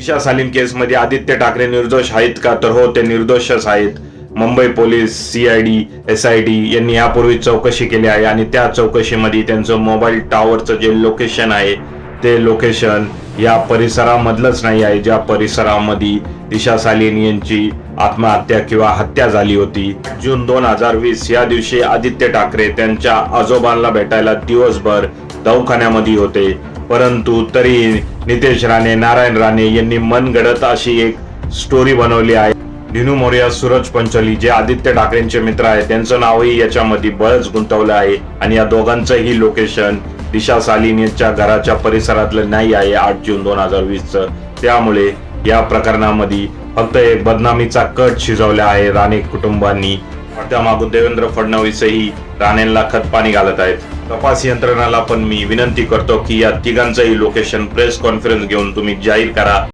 दिशा सालीम केसमध्ये आदित्य ठाकरे निर्दोष आहेत का? तर हो ते निर्दोषच आहेत. Mumbai police CID S I D यांनी यापूर्वी चौकशी केली आहे आणि त्या चौकशीमध्ये त्यांचं मोबाईल टॉवरचं जे लोकेशन आहे ते लोकेशन या परिसरामधलंच नाही आहे. ज्या परिसरामध्ये दिशा सालीन यांची आत्महत्या किंवा हत्या झाली होती. जून दोन हजार वीस या दिवशी आदित्य ठाकरे त्यांच्या आजोबांना भेटायला दिवसभर दवाखान्यामध्ये होते. परंतु तरी नितेश राणे नारायण राणे यांनी मनगडत अशी एक स्टोरी बनवली आहे. दिनू मोर्या सूरज पंचोली जे आदित्य ठाकरेंचे मित्र आहेत त्यांचं नावही याच्यामध्ये बळच गुंतवलं आहे आणि या दोघांचंही लोकेशन दिशा सालीन यांच्या घराच्या परिसरातलं नाही आहे आठ जून दोन हजार वीसचं. त्यामुळे या प्रकरणामध्ये फक्त एक बदनामीचा कट शिजवला आहे राणे कुटुंबांनी. त्यामागून देवेंद्र फडणवीसही राणेंना खतपाणी घालत आहेत. तपास यंत्रणाला पण मी विनंती करतो की या तिघांचंही लोकेशन प्रेस कॉन्फरन्स घेऊन तुम्ही जाहीर करा.